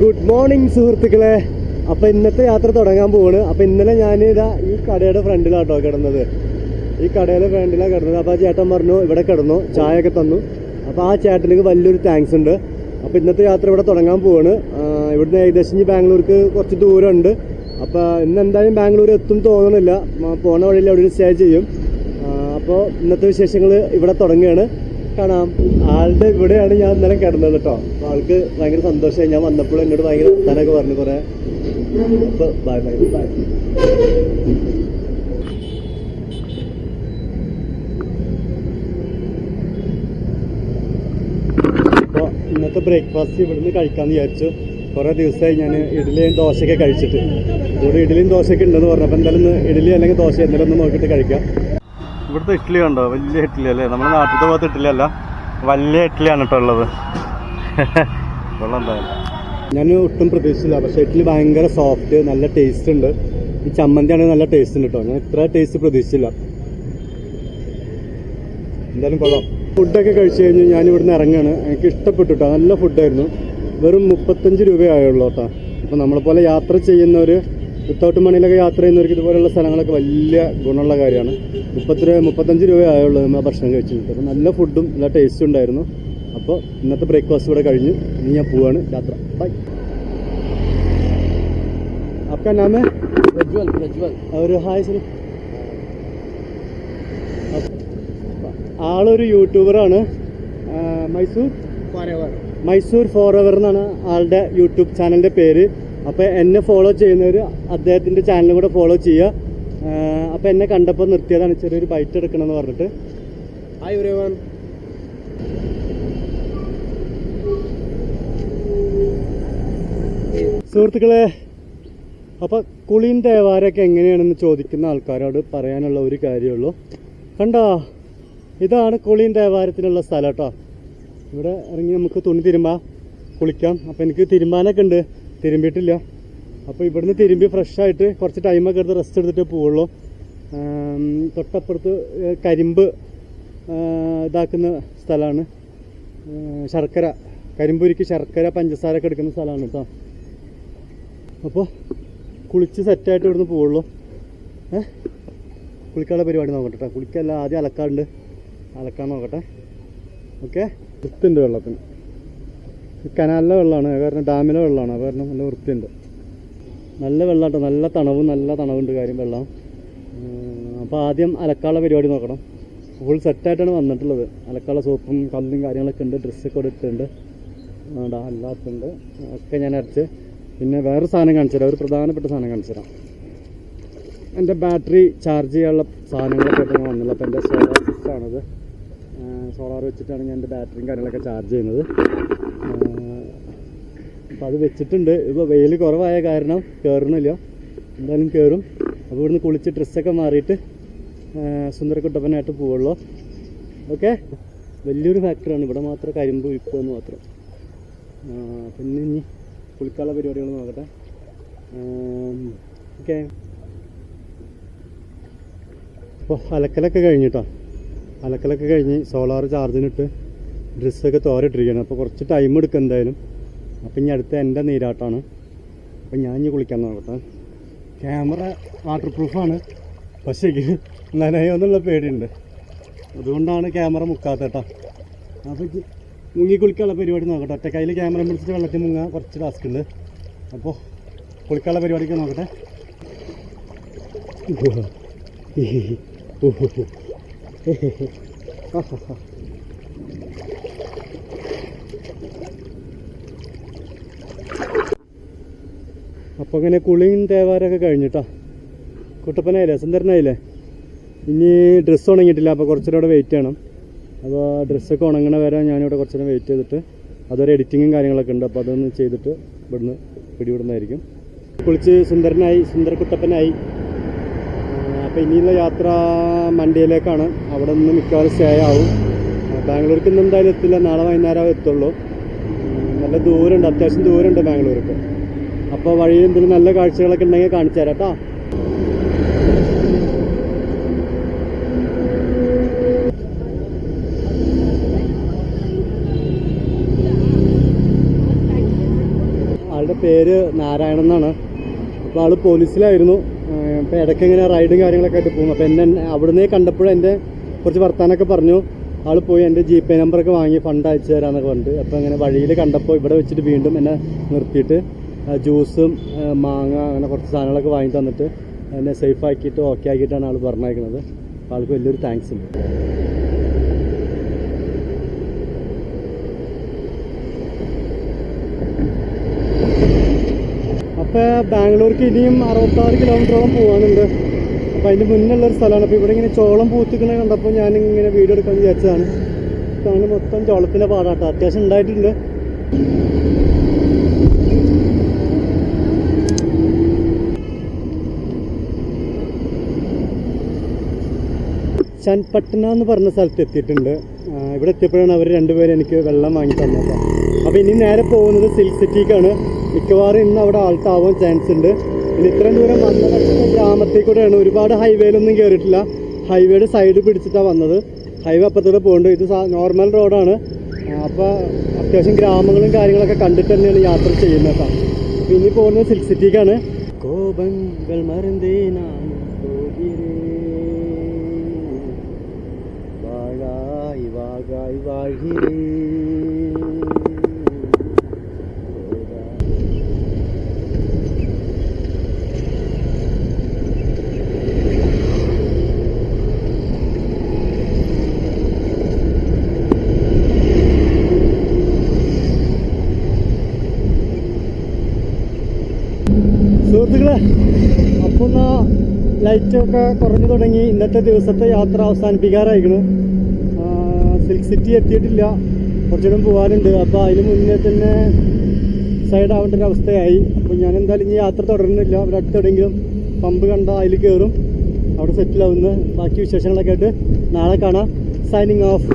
Good morning സുഹൃത്തുക്കളെ. അപ്പൊ ഇന്നത്തെ യാത്ര തുടങ്ങാൻ പോവാണ്. അപ്പൊ ഇന്നലെ ഞാൻ ഇതാ ഈ കടയുടെ ഫ്രണ്ടിലാട്ടോ കിടന്നത്. ഈ കടയുടെ ഫ്രണ്ടിലാണ് കിടന്നത്. അപ്പോൾ ആ ചേട്ടൻ പറഞ്ഞു ഇവിടെ കിടന്നു ചായ ഒക്കെ തന്നു. അപ്പോൾ ആ ചേട്ടനിക്ക് വലിയൊരു താങ്ക്സ് ഉണ്ട്. അപ്പോൾ ഇന്നത്തെ യാത്ര ഇവിടെ തുടങ്ങാൻ പോവാണ്. ഇവിടുന്ന് ഏകദേശം ബാംഗ്ലൂർക്ക് കുറച്ച് ദൂരമുണ്ട്. അപ്പോൾ ഇന്ന് എന്തായാലും ബാംഗ്ലൂർ എത്തും തോന്നണില്ല. പോണ വഴിയിൽ അവിടെ സ്റ്റേ ചെയ്യും. അപ്പോൾ ഇന്നത്തെ വിശേഷങ്ങൾ ഇവിടെ തുടങ്ങുകയാണ്. കാണാം. ആളുടെ ഇവിടെയാണ് ഞാൻ ഇന്നലെ കിടന്നത് കേട്ടോ. ആൾക്ക് ഭയങ്കര സന്തോഷമായി. ഞാൻ വന്നപ്പോൾ എന്നോട് ഭയങ്കര തനൊക്കെ പറഞ്ഞു കുറെ. അപ്പൊ ബൈ ബൈ ബൈ അപ്പോൾ ഇന്നത്തെ ബ്രേക്ക്ഫാസ്റ്റ് ഇവിടുന്ന് കഴിക്കാമെന്ന് വിചാരിച്ചു. കുറേ ദിവസമായി ഞാൻ ഇഡ്ഡലിയും ദോശയൊക്കെ കഴിച്ചിട്ട്. ഇവിടെ ഇഡ്ഡലിയും ദോശയൊക്കെ ഉണ്ടെന്ന് പറഞ്ഞു. പറഞ്ഞപ്പോൾ എന്തായാലും ഇഡ്ഡലി അല്ലെങ്കിൽ ദോശ എന്തെങ്കിലും ഒന്ന് നോക്കിയിട്ട് കഴിക്കാം. ഇവിടുത്തെ ഇഡ്ഡലി കണ്ടോ? വലിയ ഇഡ്ഡലി അല്ലേ? നമ്മുടെ നാട്ടിലത്തെ ഭാഗത്ത് ഇഡ്ഡലി അല്ല. വലിയ ഇഡ്ഡലിയാണ് കേട്ടോ ഉള്ളത്. വെള്ളം എന്തായാലും. ഞാൻ ഒട്ടും പ്രതീക്ഷിച്ചില്ല. പക്ഷേ ഇഡ്ഡലി ഭയങ്കര സോഫ്റ്റ് നല്ല ടേസ്റ്റ് ഉണ്ട്. ഈ ചമ്മന്തി ആണെങ്കിൽ നല്ല ടേസ്റ്റ് ഉണ്ട് കേട്ടോ. ഞാൻ ഇത്ര ടേസ്റ്റ് പ്രതീക്ഷിച്ചില്ല. എന്തായാലും കൊള്ളാം. ഫുഡൊക്കെ കഴിച്ചു കഴിഞ്ഞ് ഞാൻ ഇവിടുന്ന് ഇറങ്ങുകയാണ്. എനിക്ക് ഇഷ്ടപ്പെട്ടു കേട്ടോ. നല്ല ഫുഡായിരുന്നു വെറും മുപ്പത്തഞ്ച് രൂപയായുള്ളൂ കേട്ടോ. അപ്പോൾ നമ്മളെപ്പോലെ യാത്ര ചെയ്യുന്നവർ വിത്തൗട്ട് മണിയിലൊക്കെ യാത്ര ചെയ്യുന്നവർക്ക് ഇതുപോലുള്ള സ്ഥലങ്ങളൊക്കെ വലിയ ഗുണമുള്ള കാര്യമാണ് മുപ്പത്തി രൂപ മുപ്പത്തഞ്ച് രൂപയായുള്ളൂ നമ്മൾ ഭക്ഷണം കഴിച്ചിട്ട് അപ്പോൾ നല്ല ഫുഡും നല്ല ടേസ്റ്റും ഉണ്ടായിരുന്നു അപ്പോൾ ഇന്നത്തെ ബ്രേക്ക്ഫാസ്റ്റ് ഇവിടെ കഴിഞ്ഞ് ഇനി ഞാൻ പോവാണ് യാത്ര ബൈ आपका नाम है प्रज्वल प्रज्वल और ഹായ് സർ ആളൊരു യൂട്യൂബറാണ് ആ, Mysore forever Mysore forever എന്നാണ് ആളുടെ യൂട്യൂബ് ചാനലിൻ്റെ പേര് അപ്പോൾ എന്നെ ഫോളോ ചെയ്യുന്നവർ അദ്ദേഹത്തിന്റെ ചാനലും കൂടെ ഫോളോ ചെയ്യുക. അപ്പോൾ എന്നെ കണ്ടപ്പോൾ നിർത്തിയതാണ് ചെറിയൊരു ബൈറ്റ് എടുക്കണമെന്ന് പറഞ്ഞിട്ട്. ഹായ് എവറി സുഹൃത്തുക്കളെ അപ്പോൾ കുളിൻ ദേവാരൊക്കെ എങ്ങനെയാണെന്ന് ചോദിക്കുന്ന ആൾക്കാരോട് പറയാനുള്ള ഒരു കാര്യമുള്ളൂ. കണ്ടോ? ഇതാണ് കുളിൻ ദേവാരത്തിനുള്ള സ്ഥലം കേട്ടോ. ഇവിടെ ഇറങ്ങി നമുക്ക് തുണി തിരുമ്പാം കുളിക്കാം. അപ്പോൾ എനിക്ക് തിരുമ്പാനൊക്കെ ഉണ്ട്. തിരുമ്പിയിട്ടില്ല. അപ്പോൾ ഇവിടുന്ന് തിരുമ്പി ഫ്രഷായിട്ട് കുറച്ച് ടൈമൊക്കെ എടുത്ത് റെസ്റ്റ് എടുത്തിട്ട് പോവുള്ളൂ. തൊട്ടപ്പുറത്ത് കരിമ്പ് ഇതാക്കുന്ന സ്ഥലമാണ്. ശർക്കര കരിമ്പുരിക്ക് ശർക്കര പഞ്ചസാര ഒക്കെ എടുക്കുന്ന സ്ഥലമാണ് കേട്ടോ അപ്പോൾ കുളിച്ച് സെറ്റായിട്ട് ഇവിടുന്ന് പോവുള്ളൂ. കുളിക്കാനുള്ള പരിപാടി നോക്കട്ടെ കേട്ടോ കുളിക്കല്ല ആദ്യം അലക്കാണ്ട് അലക്കാൻ നോക്കട്ടെ. ഓക്കെ? വൃത്തിന്റെ വെള്ളത്തിന്. കനാലിലെ വെള്ളമാണ്. കാരണം ഡാമിലെ വെള്ളമാണ്. അത് കാരണം നല്ല വൃത്തിയുണ്ട്. നല്ല വെള്ളം നല്ല തണവും നല്ല തണവുണ്ട് കാര്യം വെള്ളം. അപ്പോൾ ആദ്യം അലക്കാളെ പരിപാടി നോക്കണം. ഫുൾ സെറ്റായിട്ടാണ് വന്നിട്ടുള്ളത്. അലക്കാളെ സോപ്പും കല്ലും കാര്യങ്ങളൊക്കെ ഉണ്ട്. ഡ്രസ്സൊക്കെ ഇവിടെ വേണ്ട അല്ലാത്തുണ്ട് ഒക്കെ ഞാൻ അരച്ച്. പിന്നെ വേറൊരു സാധനം കാണിച്ചു തരാം ഒരു പ്രധാനപ്പെട്ട സാധനം കാണിച്ചു തരാം എന്റെ ബാറ്ററി ചാർജ് ചെയ്യാനുള്ള സാധനങ്ങളൊക്കെ ഞാൻ വന്നില്ല അപ്പോൾ എന്റെ സോളാർ സിസ്റ്റാണത് സോളാർ വെച്ചിട്ടാണ് ഞാൻ എന്റെ ബാറ്ററിയും കാര്യങ്ങളൊക്കെ ചാർജ് ചെയ്യുന്നത്. അപ്പോൾ അത് വെച്ചിട്ടുണ്ട്. ഇപ്പോൾ വെയിൽ കുറവായ കാരണം കയറണില്ല എന്തായാലും കയറും അപ്പോൾ ഇവിടുന്ന് കുളിച്ച് ഡ്രസ്സൊക്കെ മാറിയിട്ട് സുന്ദരക്കുട്ടപ്പനായിട്ട് പോവുള്ളൂ. ഓക്കെ? വലിയൊരു ഫാക്ടറിയാണ് ഇവിടെ മാത്രം കരിമ്പ് എന്ന് മാത്രം. പിന്നെ ഇനി കുളിക്കാനുള്ള പരിപാടികൾ നോക്കട്ടെ. ഓക്കെ. അപ്പോൾ അലക്കലൊക്കെ കഴിഞ്ഞിട്ടോ അലക്കലൊക്കെ കഴിഞ്ഞ് സോളാർ ചാർജിനിട്ട് ഡ്രസ്സൊക്കെ തോരട്ടിരിക്കുകയാണ്. അപ്പോൾ കുറച്ച് ടൈം എടുക്കും എന്തായാലും. അപ്പം ഇനി അടുത്ത എന്റെ നീരാട്ടാണ്. അപ്പം ഞാൻ ഇനി കുളിക്കാൻ നോക്കട്ടെ. ക്യാമറ വാട്ടർ പ്രൂഫാണ് പക്ഷേ നനയോന്നുള്ള പേടിയുണ്ട്. അതുകൊണ്ടാണ് ക്യാമറ മുക്കാത്ത കേട്ടോ. അപ്പോൾ മുങ്ങി കുളിക്കാനുള്ള പരിപാടി നോക്കട്ടെ. ഒറ്റ കയ്യിൽ ക്യാമറ പിടിച്ചിട്ട് വെള്ളത്തിൽ മുങ്ങാൻ കുറച്ച് ടാസ്ക് ഉണ്ട്. അപ്പോൾ കുളിക്കാനുള്ള പരിപാടിക്ക് നോക്കട്ടെ. അപ്പോൾ അങ്ങനെ കുളിയും തേവാരൊക്കെ കഴിഞ്ഞിട്ടാ. കുട്ടപ്പനായില്ലേ? സുന്ദരനായില്ലേ? ഇനി ഡ്രസ്സ് ഉണങ്ങിയിട്ടില്ല അപ്പോൾ കുറച്ചുകൂടെ വെയിറ്റ് ചെയ്യണം. അപ്പോൾ ഡ്രസ്സൊക്കെ ഉണങ്ങണ വരെ ഞാനിവിടെ കുറച്ചു നേരം വെയിറ്റ് ചെയ്തിട്ട് അതൊരു എഡിറ്റിങ്ങും കാര്യങ്ങളൊക്കെ ഉണ്ട് അപ്പോൾ അതൊന്ന് ചെയ്തിട്ട് ഇവിടുന്ന് പിടിവിടുന്നതായിരിക്കും. കുളിച്ച് സുന്ദരനായി സുന്ദര കുട്ടപ്പനായി. അപ്പോൾ ഇനിയുള്ള യാത്ര മണ്ടിയിലേക്കാണ് അവിടെ നിന്ന് മിക്കവാറും സ്റ്റേ ആവും. ബാംഗ്ലൂർക്ക് ഇന്ന് എന്തായാലും എത്തില്ല. നാളെ വൈകുന്നേരം എത്തുള്ളൂ. നല്ല ദൂരമുണ്ട് അത്യാവശ്യം ദൂരമുണ്ട് ബാംഗ്ലൂർക്ക് അപ്പോൾ വഴിയിൽ എന്തെങ്കിലും നല്ല കാഴ്ചകളൊക്കെ ഉണ്ടെങ്കിൽ കാണിച്ചു തരാം കേട്ടോ ആളുടെ പേര് നാരായണൻ എന്നാണ്. അപ്പോൾ ആൾ പോലീസിലായിരുന്നു. അപ്പോൾ ഇടയ്ക്ക് ഇങ്ങനെ റൈഡും കാര്യങ്ങളൊക്കെ ആയിട്ട് പോകും. അപ്പോൾ എന്നെ അവിടുന്ന് കണ്ടപ്പോഴും എന്റെ കുറച്ച് വർത്താനൊക്കെ പറഞ്ഞു. ആൾ പോയി എന്റെ ജി പേ നമ്പറൊക്കെ വാങ്ങി ഫണ്ട് അയച്ചു തരാമെന്നൊക്കെ പറഞ്ഞിട്ട്. അപ്പോൾ അങ്ങനെ വഴിയിൽ കണ്ടപ്പോൾ ഇവിടെ വെച്ചിട്ട് വീണ്ടും എന്നെ നിർത്തിയിട്ട് ജ്യൂസും മാങ്ങ അങ്ങനെ കുറച്ച് സാധനങ്ങളൊക്കെ വാങ്ങി തന്നിട്ട് എന്നെ സേഫ് ആക്കിയിട്ട് ഓക്കെ ആക്കിയിട്ടാണ് ആൾ പറഞ്ഞേക്കുന്നത് അപ്പോൾ ആൾക്ക് വലിയൊരു താങ്ക്സ് ഉണ്ട്. അപ്പോൾ ബാംഗ്ലൂർക്ക് ഇനിയും അറുപത്താറ് കിലോമീറ്ററോളം പോകാനുണ്ട് അപ്പോൾ അതിന്റെ മുന്നുള്ള ഒരു സ്ഥലമാണ്. അപ്പോൾ ഇവിടെ ഇങ്ങനെ ചോളം പൂത്തിക്കണ കണ്ടപ്പോൾ ഞാൻ ഞാനിങ്ങനെ വീഡിയോ എടുക്കാൻ വിചാരിച്ചതാണ്. ഇതാണ് മൊത്തം ചോളത്തിന്റെ പാടാട്ടോ. അത്യാവശ്യം ഉണ്ടായിട്ടുണ്ട്. മച്ചാൻ പട്ടണ എന്ന് പറഞ്ഞ സ്ഥലത്ത് എത്തിയിട്ടുണ്ട്. ഇവിടെ എത്തിയപ്പോഴാണ് അവർ രണ്ടുപേരും എനിക്ക് വെള്ളം വാങ്ങി തന്നത് അപ്പോൾ ഇനി നേരെ പോകുന്നത് സിൽക്ക് സിറ്റിക്കാണ് മിക്കവാറും ഇന്ന് അവിടെ ആൾക്കാവാൻ ചാൻസ് ഉണ്ട്. ഇനി ഇത്രയും ദൂരം വന്നതൊക്കെ ഗ്രാമത്തിൽ കൂടെയാണ്. ഒരുപാട് ഹൈവേയിലൊന്നും കയറിയിട്ടില്ല ഹൈവേയുടെ സൈഡ് പിടിച്ചിട്ടാണ് വന്നത്. ഹൈവേ അപ്പുറത്തോടെ പോകുന്നുണ്ട് ഇത് നോർമൽ റോഡാണ് അപ്പോൾ അത്യാവശ്യം ഗ്രാമങ്ങളും കാര്യങ്ങളൊക്കെ കണ്ടിട്ട് തന്നെയാണ് യാത്ര ചെയ്യുന്നത് അപ്പം അപ്പോൾ ഇനി പോകുന്നത് സിൽക്ക് സിറ്റിക്കാണ് കോപങ്ങൾ മറന്നേ வாகாய் வாழ்கிறேன் സുഹൃത്തുക്കളെ അപ്പോൾ എന്നാ ലൈറ്റൊക്കെ കുറഞ്ഞു തുടങ്ങി ഇന്നത്തെ ദിവസത്തെ യാത്ര അവസാനിപ്പിക്കാറായിരിക്കണം സിൽക്ക് സിറ്റി എത്തിയിട്ടില്ല. കുറച്ചുകൂടെ പോകാനുണ്ട് അപ്പോൾ അതിന് മുന്നേ തന്നെ സൈഡ് ആവേണ്ട ഒരു അവസ്ഥയായി. അപ്പോൾ ഞാൻ എന്തായാലും ഇനി യാത്ര തുടരുന്നില്ല. അവിടെ അടുത്തെവിടെയെങ്കിലും പമ്പ് കണ്ട അതിൽ കയറും അവിടെ സെറ്റിലാവുന്ന ബാക്കി വിശേഷങ്ങളൊക്കെ ആയിട്ട് നാളെ കാണാം. Signing off